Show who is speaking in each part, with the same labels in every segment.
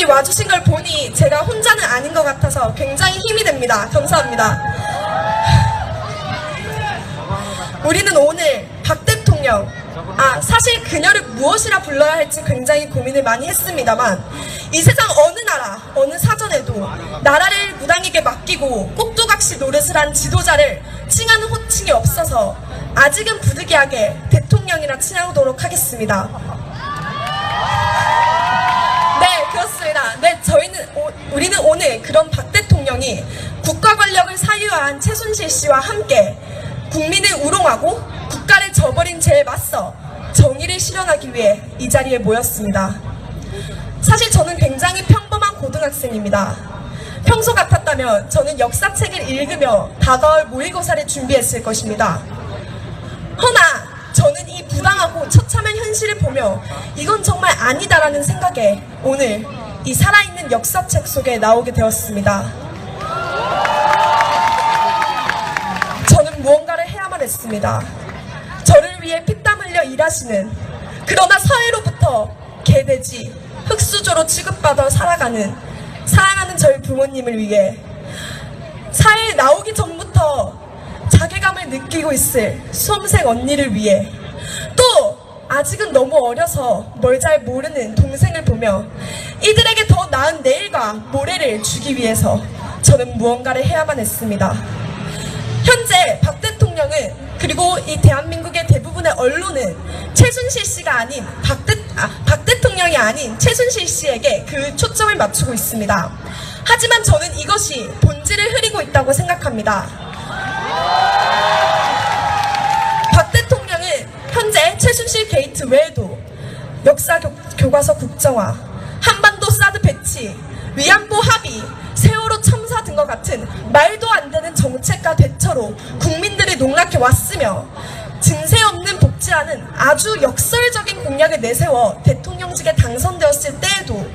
Speaker 1: 분들이 와주신 걸 보니 제가 혼자는 아닌 것 같아서 굉장히 힘이 됩니다. 감사합니다. 우리는 오늘 박 대통령, 아, 사실 그녀를 무엇이라 불러야 할지 굉장히 고민을 많이 했습니다만, 이 세상 어느 나라, 어느 사전에도 나라를 무당에게 맡기고 꼭두각시 노릇을 한 지도자를 칭하는 호칭이 없어서 아직은 부득이하게 대통령이라 칭하도록 하겠습니다. 저희는, 오- 우리는 오늘 그런 박 대통령이 국가 권력을 사유화한 최순실 씨와 함께 국민을 우롱하고 국가를 저버린 죄에 맞서 정의를 실현하기 위해 이 자리에 모였습니다. 사실 저는 굉장히 평범한 고등학생입니다. 평소 같았다면 저는 역사책을 읽으며 다가올 모의고사를 준비했을 것입니다. 허나 저는 이 부당하고 처참한 현실을 보며 이건 정말 아니다라는 생각에 오늘 이 살아있는 역사책 속에 나오게 되었습니다. 저는 무언가를 해야만 했습니다. 저를 위해 피땀 흘려 일하시는 그러나 사회로부터 개돼지, 흙수저로 취급받아 살아가는 사랑하는 저희 부모님을 위해 사회에 나오기 전부터 자괴감을 느끼고 있을 수험생 언니를 위해 또 아직은 너무 어려서 뭘 잘 모르는 동생을 보며 이들에게 더 나은 내일과 모레를 주기 위해서 저는 무언가를 해야만 했습니다. 현재 박 대통령은 그리고 이 대한민국의 대부분의 언론은 최순실 씨가 아닌 박, 대, 아, 박 대통령이 아닌 최순실 씨에게 그 초점을 맞추고 있습니다. 하지만 저는 이것이 본질을 흐리고 있다고 생각합니다. 최순실 게이트 외에도 역사 교, 교과서 국정화, 한반도 사드 배치, 위안부 합의, 세월호 참사 등과 같은 말도 안 되는 정책과 대처로 국민들이 농락해 왔으며 증세 없는 복지라는 아주 역설적인 공약을 내세워 대통령직에 당선되었을 때에도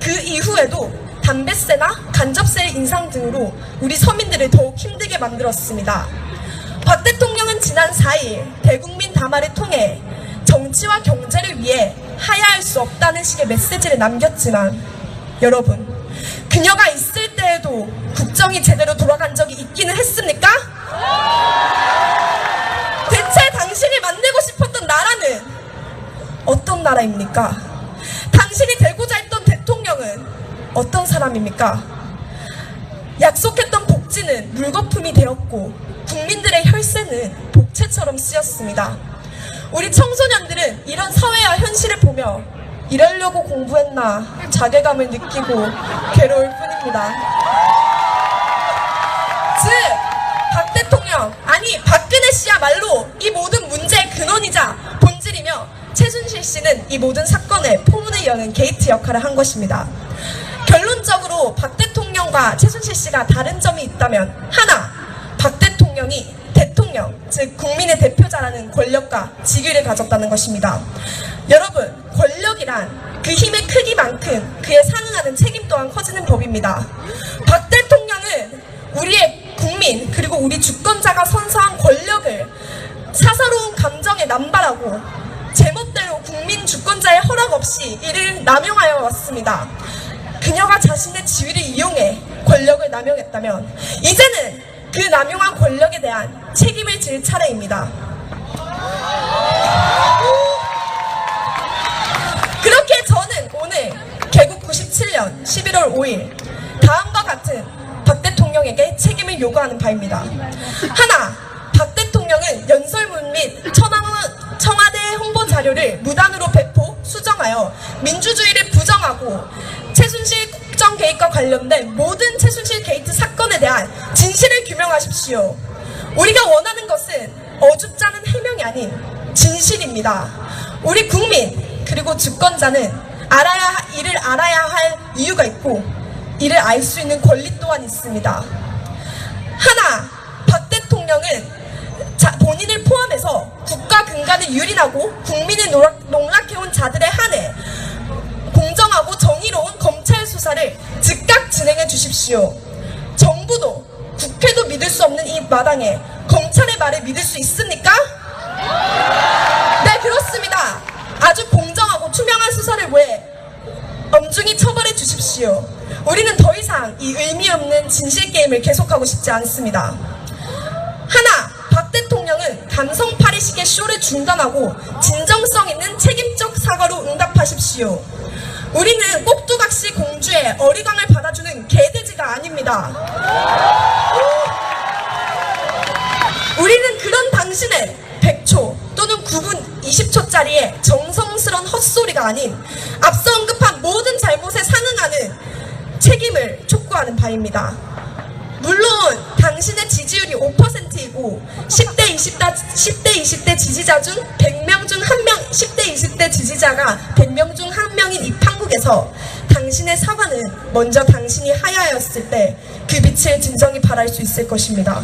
Speaker 1: 그 이후에도 담배세나 간접세 인상 등으로 우리 서민들을 더욱 힘들게 만들었습니다. 지난 4일 대국민 담화를 통해 정치와 경제를 위해 하야할 수 없다는 식의 메시지를 남겼지만 여러분 그녀가 있을 때에도 국정이 제대로 돌아간 적이 있기는 했습니까? 대체 당신이 만들고 싶었던 나라는 어떤 나라입니까? 당신이 되고자 했던 대통령은 어떤 사람입니까? 약속했던 복지는 물거품이 되었고 국민들의 혈세는 복채처럼 쓰였습니다. 우리 청소년들은 이런 사회와 현실을 보며 이러려고 공부했나 자괴감을 느끼고 괴로울 뿐입니다. 즉, 박 대통령, 아니 박근혜 씨야말로 이 모든 문제의 근원이자 본질이며 최순실 씨는 이 모든 사건의 포문을 여는 게이트 역할을 한 것입니다. 결론적으로 박 대통령과 최순실 씨가 다른 점이 있다면 하나, 박 대통령이 대통령, 즉 국민의 대표자라는 권력과 직위를 가졌다는 것입니다. 여러분, 권력이란 그 힘의 크기만큼 그에 상응하는 책임 또한 커지는 법입니다. 박 대통령은 우리의 국민 그리고 우리 주권자가 선사한 권력을 사사로운 감정에 남발하고 제멋대로 국민 주권자의 허락 없이 이를 남용하여 왔습니다. 그녀가 자신의 지위를 이용해 권력을 남용했다면 이제는 그 남용한 권력에 대한 책임을 질 차례입니다. 그렇게 저는 오늘 개국 97년 11월 5일 다음과 같은 박 대통령에게 책임을 요구하는 바입니다. 하나, 박 대통령은 연설문 및 청와대 홍보 자료를 무단으로 배포, 수정하여 민주주의를 부정하고 최순실 개입과 관련된 모든 최순실 게이트 사건에 대한 진실을 규명하십시오. 우리가 원하는 것은 어줍잖은 해명이 아닌 진실입니다. 우리 국민 그리고 주권자는 알아야 하- 이를 알아야 할 이유가 있고 이를 알 수 있는 권리 또한 있습니다. 마당에 검찰의 말을 믿을 수 있습니까? 네, 그렇습니다. 아주 공정하고 투명한 수사를 위해 엄중히 처벌해 주십시오. 우리는 더 이상 이 의미 없는 진실 게임을 계속하고 싶지 않습니다. 하나, 박 대통령은 감성 파리식의 쇼를 중단하고 진정성 있는 책임적 사과로 응답하십시오. 우리는 꼭두각시 공주의 어리광을 받아주는 개돼지가 아닙니다. 우리는 그런 당신의 100초 또는 9분 20초짜리의 정성스런 헛소리가 아닌 앞서 언급한 모든 잘못에 상응하는 책임을 촉구하는 바입니다. 물론 당신의 지지율이 5%이고 10대 20대 10대 20대 지지자 중 100명 중한명 10대 20대 지지자가 100명 중한 명인 이 판국에서 당신의 사과는 먼저 당신이 하야였을 때 그 빛을 진정히 발할 수 있을 것입니다.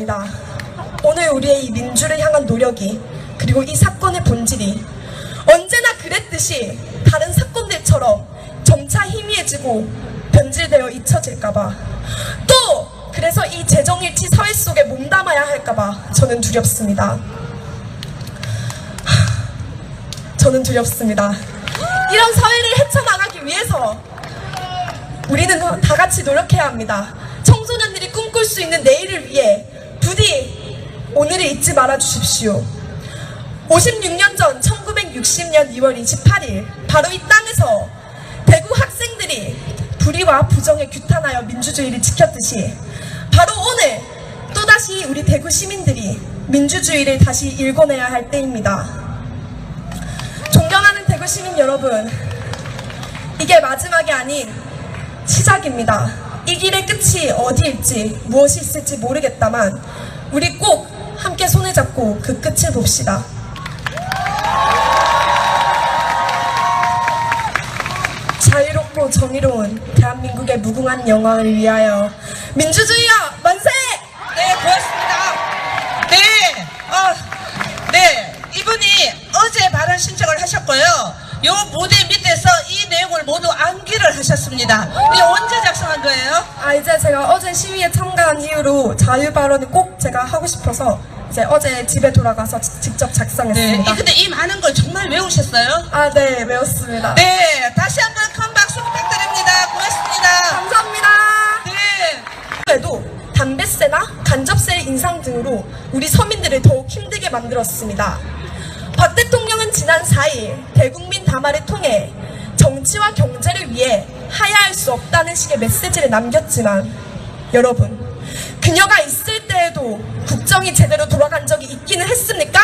Speaker 1: 두렵습니다. 오늘 우리의 이 민주를 향한 노력이 그리고 이 사건의 본질이 언제나 그랬듯이 다른 사건들처럼 점차 희미해지고 변질되어 잊혀질까봐 또 그래서 이 재정일치 사회 속에 몸담아야 할까봐 저는 두렵습니다. 하, 저는 두렵습니다. 이런 사회를 헤쳐나가기 위해서 우리는 다 같이 노력해야 합니다. 청소년들이 꿈꿀 수 있는 내일을 위해 부디 오늘을 잊지 말아 주십시오. 56년 전 1960년 2월 28일 바로 이 땅에서 대구 학생들이 불의와 부정에 규탄하여 민주주의를 지켰듯이 바로 오늘 또다시 우리 대구 시민들이 민주주의를 다시 일궈내야 할 때입니다. 존경하는 대구 시민 여러분, 이게 마지막이 아닌 시작입니다. 이 길의 끝이 어디일지 무엇이 있을지 모르겠다만 우리 꼭 함께 손을 잡고 그 끝을 봅시다. 자유롭고 정의로운 대한민국의 무궁한 영광을 위하여 민주주의여 만세!
Speaker 2: 네, 고맙습니다. 네, 어, 네, 이분이 어제 발언 신청을 하셨고요. 요 무대 이 내용을 모두 암기를 하셨습니다. 이게 언제 작성한 거예요?
Speaker 1: 아 이제 제가 어제 시위에 참가한 이후로 자유 발언을 꼭 제가 하고 싶어서 이제 어제 집에 돌아가서 지- 직접
Speaker 2: 네,
Speaker 1: 작성했습니다.
Speaker 2: 이- 근데 이 많은 걸 정말 외우셨어요?
Speaker 1: 아 네 외웠습니다.
Speaker 2: 네, 다시 한번 큰 박수 부탁드립니다. 고맙습니다.
Speaker 1: 감사합니다.
Speaker 2: 네.
Speaker 1: 에도 담배세나 간접세 인상 등으로 우리 서민들을 더욱 힘들게 만들었습니다. 박 대통령은 지난 4일 대국민 담화를 통해 정치와 경제를 위해 하야할 수 없다는 식의 메시지를 남겼지만 여러분 그녀가 있을 때에도 국정이 제대로 돌아간 적이 있기는 했습니까?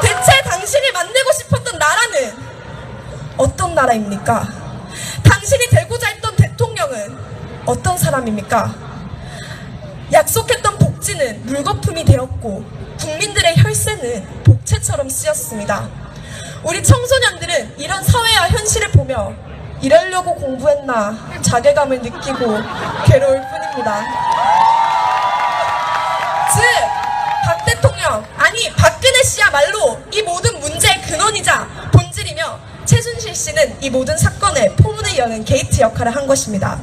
Speaker 1: 대체 당신이 만들고 싶었던 나라는 어떤 나라입니까? 당신이 되고자 했던 대통령은 어떤 사람입니까? 약속했던 복지는 물거품이 되었고 국민들의 혈세는 복채처럼 쓰였습니다. 우리 청소년들은 이런 사회와 현실을 보며 이러려고 공부했나 자괴감을 느끼고 괴로울 뿐입니다. 즉, 박 대통령, 아니 박근혜 씨야말로 이 모든 문제의 근원이자 본질이며 최순실 씨는 이 모든 사건의 포문을 여는 게이트 역할을 한 것입니다.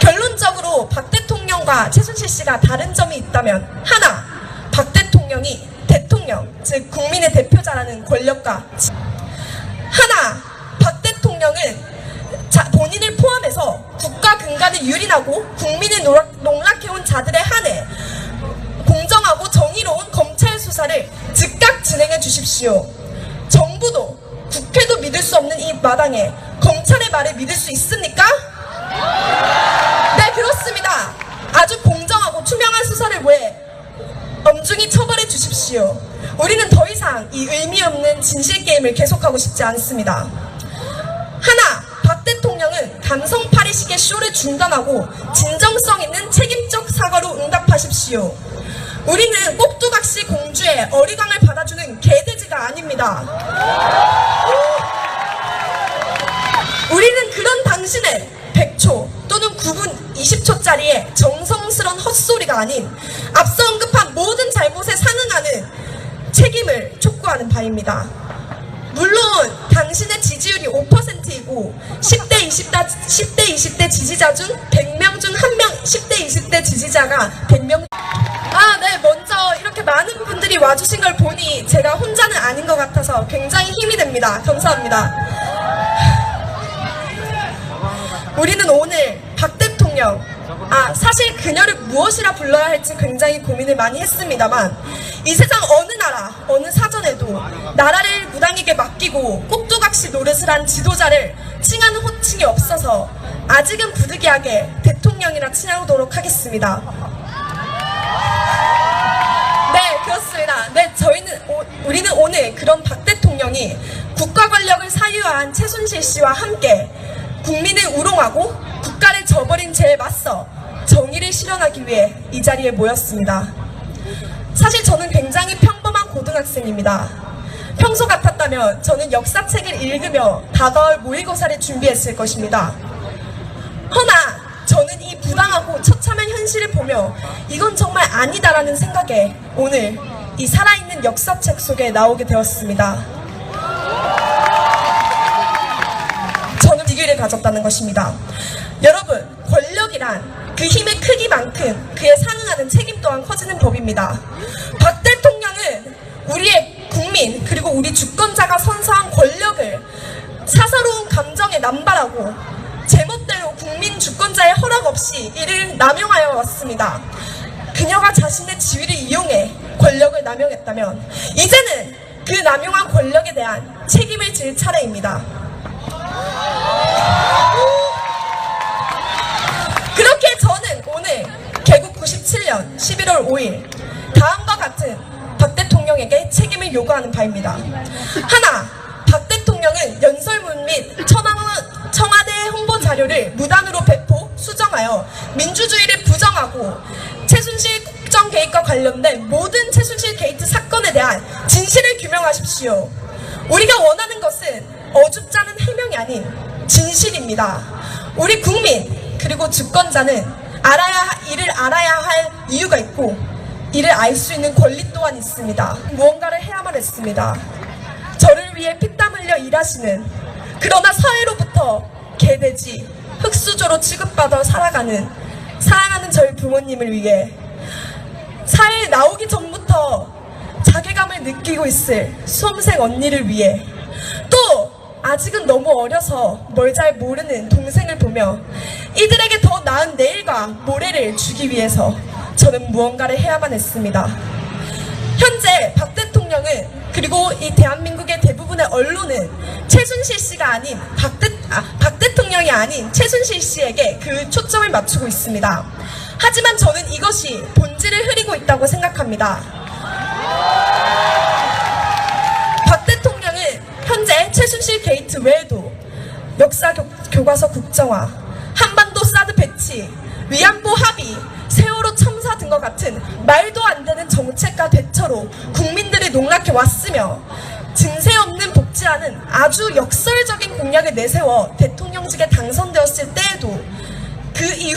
Speaker 1: 결론적으로 박 대통령과 최순실 씨가 다른 점이 있다면 하나, 즉 국민의 대표자라는 권력과 지- 하나, 박 대통령은 자, 본인을 포함해서 국가 근간을 유린하고 국민을 농락, 농락해온 자들에 한해 공정하고 정의로운 검찰 수사를 즉각 진행해 주십시오. 정부도 국회도 믿을 수 없는 이 마당에 검찰의 말을 믿을 수 있습니까? 네, 그렇습니다. 아주 공정하고 투명한 수사를 위해 엄중히 처벌해 주십시오. 우리는 더 이상 이 의미 없는 진실 게임을 계속하고 싶지 않습니다. 하나, 박 대통령은 감성 파리식의 쇼를 중단하고 진정성 있는 책임적 사과로 응답하십시오. 우리는 꼭두각시 공주의 어리광을 받아주는 개돼지가 아닙니다. 우리는 그런 당신의 100초 또는 9분 20초짜리의 정성스런 헛소리가 아닌 앞서 언급한 모든 잘못에 상응하는 책임을 촉구하는 바입니다. 물론 당신의 지지율이 5%이고 10대 20대 10대 20대 지지자 중 100명 중한명 10대 20대 지지자가 100명 아, 네. 먼저 이렇게 많은 분들이 와 와주신 걸 보니 제가 혼자는 아닌 것 같아서 굉장히 힘이 됩니다. 감사합니다. 우리는 오늘 박 대통령, 아, 사실 그녀를 무엇이라 불러야 할지 굉장히 고민을 많이 했습니다만, 이 세상 어느 나라, 어느 사전에도 나라를 무당에게 맡기고 꼭두각시 노릇을 한 지도자를 칭하는 호칭이 없어서 아직은 부득이하게 대통령이라 칭하도록 하겠습니다. 네, 그렇습니다. 네, 저희는, 오- 우리는 오늘 그런 박 대통령이 국가 권력을 사유화한 최순실 씨와 함께 국민을 우롱하고 국가를 저버린 죄에 맞서 정의를 실현하기 위해 이 자리에 모였습니다. 사실 저는 굉장히 평범한 고등학생입니다. 평소 같았다면 저는 역사책을 읽으며 다가올 모의고사를 준비했을 것입니다. 허나 저는 이 부당하고 처참한 현실을 보며 이건 정말 아니다라는 생각에 오늘 이 살아있는 역사책 속에 나오게 되었습니다. 가졌다는 것입니다. 여러분, 권력이란 그 힘의 크기만큼 그에 상응하는 책임 또한 커지는 법입니다. 박 대통령은 우리의 국민 그리고 우리 주권자가 선사한 권력을 사사로운 감정에 남발하고 제멋대로 국민 주권자의 허락 없이 이를 남용하여 왔습니다. 그녀가 자신의 지위를 이용해 권력을 남용했다면 이제는 그 남용한 권력에 대한 책임을 질 차례입니다. 그렇게 저는 오늘 개국 97년 11월 5일 다음과 같은 박 대통령에게 책임을 요구하는 바입니다. 하나, 박 대통령은 연설문 및 청와대 홍보 자료를 무단으로 배포, 수정하여 민주주의를 부정하고 최순실 국정 개입과 관련된 모든 최순실 게이트 사건에 대한 진실을 규명하십시오. 우리가 원하는 것은 어줍잖은 해명이 아닌 진실입니다. 우리 국민 그리고 주권자는 알아야 하- 이를 알아야 할 이유가 있고 이를 알 수 있는 권리 또한 있습니다. 무언가를 해야만 했습니다. 저를 위해 피땀 흘려 일하시는 그러나 사회로부터 개돼지 흙수저로 취급받아 살아가는 사랑하는 저희 부모님을 위해 사회에 나오기 전부터 자괴감을 느끼고 있을 수험생 언니를 위해 또 아직은 너무 어려서 뭘 잘 모르는 동생을 보며 이들에게 더 나은 내일과 모레를 주기 위해서 저는 무언가를 해야만 했습니다. 현재 박 대통령은 그리고 이 대한민국의 대부분의 언론은 최순실 씨가 아닌 박, 대, 아, 박 대통령이 아닌 최순실 씨에게 그 초점을 맞추고 있습니다. 하지만 저는 이것이 본질을 흐리고 있다고 생각합니다. 역사 교, 교과서 국정화, 한반도 사드 배치, 위안부 합의, 세월호 참사 등과 같은 말도 안 되는 정책과 대처로 국민들이 농락해 왔으며 증세 없는 복지라는 아주 역설적인 공약을 내세워 대통령직에 당선되었을 때에도 그 이후